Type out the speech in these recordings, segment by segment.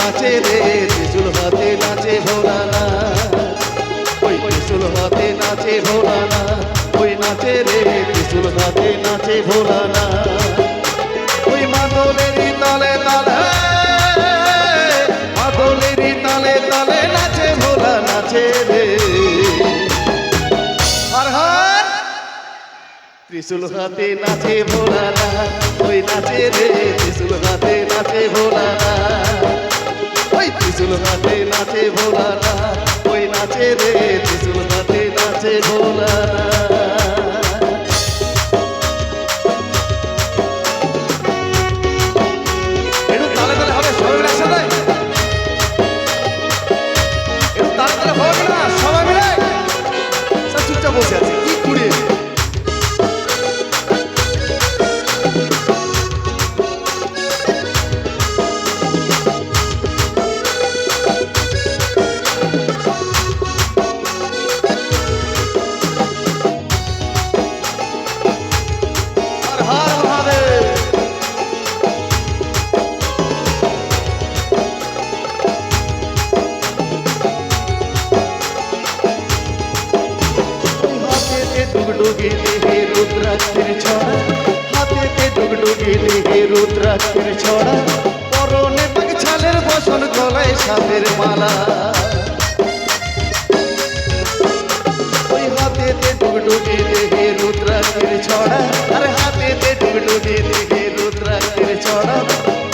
ভোলানা নাচে রে ত্রিশুল হাতে নাচে ভোলানা ওই ত্রিশুল হাতে নাচে ভোলানা ওই নাচে রে ত্রিশুল হাতে নাচে ভোলানা ওই মাদলেরই তালে তালে মাদলেরই তালে তালে নাচে ভোলা, নাচে রে। ত্রিশুল হাতে নাচে ভোলা না। ওই নাচে রে ত্রিশুল হাতে নাচে ভোলা না। ত্রিশুল হাতে নাচে ভোলারা ওই নাচে রে ত্রিশুল হাতে নাচে ভোলা দেহে রুদ্রাক্ষের ছড়া, পরনে ছালের বসন, গলায় সাপের মালা। ওই হাতেতে ডুগডুগি দেহে রুদ্রাক্ষের ছড়া, আরে হাতেতে ডুগডুগি দেহে রুদ্রাক্ষের ছড়া,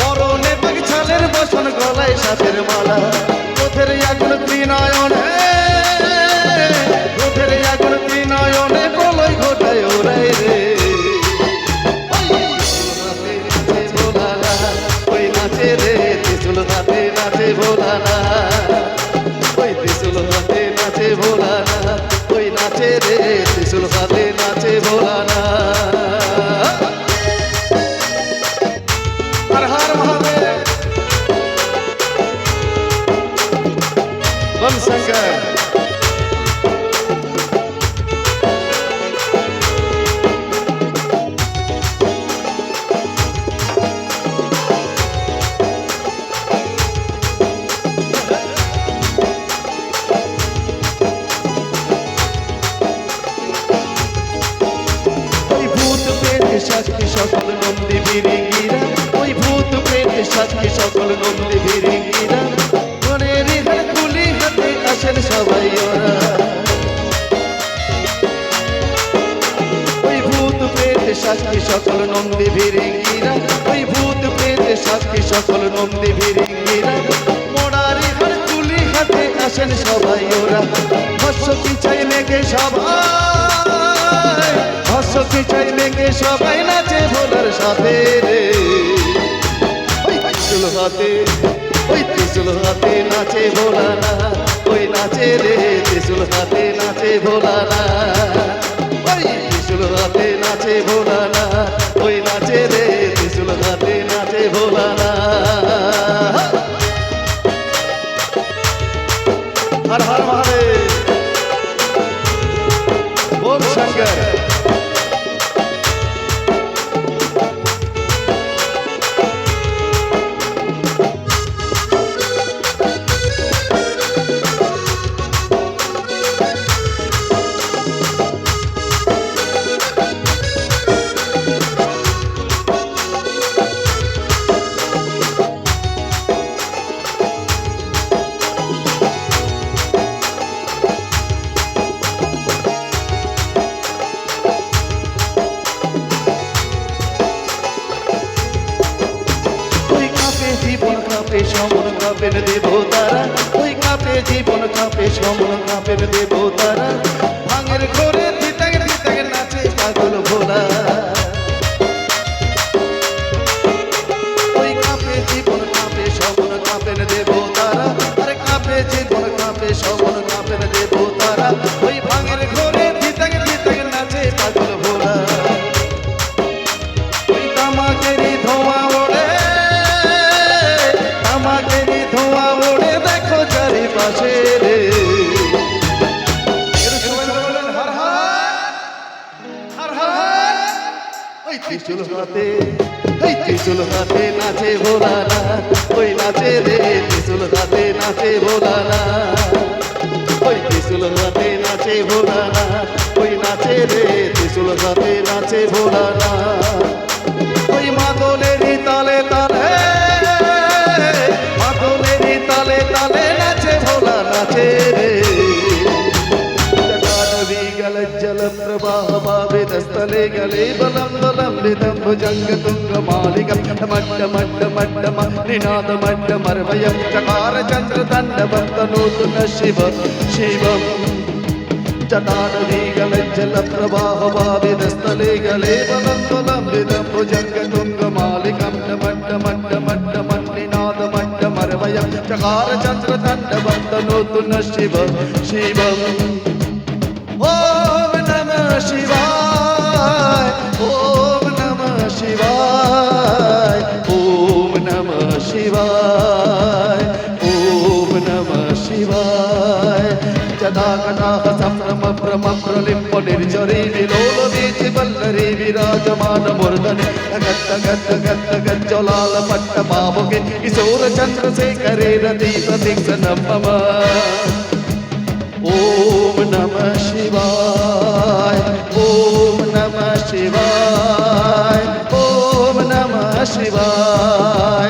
পরনে ছালের বসন, গলায় সাপের মালা। সকল নন্দী বিরিঙ্গিরা, ওই ভূত প্রেত সাক্ষী সকল নন্দী বিরিঙ্গিরা। মনের খুলি হাতে আসেন সবাই ওরা। সাক্ষী সকল নন্দী ভিরিঙ্গিরা ওই ভূত প্রেত সাক্ষী সকল নন্দী ভিরিঙ্গিরা মোড়ারি হার তুলি হাতে আসেন সবাই ওরা। ভস্য কি চাই মেঘে সবাই? ভস্য কি চাই মেঘে সবাই ভোলার সাথে রে। ওই ত্রিশুল হাতে, ওই ত্রিশুল হাতে নাচে ভোলানা ওই নাচে রে, ত্রিশুল হাতে নাচে ভোলানা ওই ত্রিশুল হাতে নাচে ভোলানা কাপের দেব তারা ওই কাপে জীবন, কাপে সমন, কাপের দেব তারা ভাঙের ঘরে দিতাগ দিতাগ নাচে পাগল ভোলা। ওই কাপে জীবন, কাপে সমন, কাপের দেব তারা আরে কাপে জীবন, কাপে সমন, কাপের দেব তারা ত্রিশুল হাতে ওই ত্রিশুল হাতে নাচে ভোলালা ওই নাচে রে ত্রিশুল হাতে নাচে ভোলালা ওই ত্রিশুল হাতে নাচে ভোলালা ওই নাচে রে ত্রিশুল হাতে নাচে ভোলালা ওই মাদলেরই তালে তালে స్థలే గలే బలం బలం భుజంగ తుంగ మాలిక మట్ట మట్ట మట్ట నినాద మట్ట మర్వయం చకార చంద్ర దండ భక్త నూతన శివ శివం చటాడీగల జల ప్రవాహ భావిద స్థలే గలే బలం బలం విదం భుజంగ తుంగ మాలిక మట్ట మట్ట మట్ట మట్ట నినాద మట్ట మర్వయం చకార చంద్ర దండ భక్త నూతన शिवाय। ओम नमः शिवाय। ओम नमः शिवाय। ओम नमः शिवाय। जदा कदा हसम्रमप्रमप्रलिम्ब निर्जरी विलोल विराजमान मुर्दने। गत्त गत्त गत्त गज्जलाल पट्ट पावगे किशोर चंद्र से करे रति प्रतीक्ष नमः। ओम नमः शिवाय। ओम शिवाय ॐ नमः शिवाय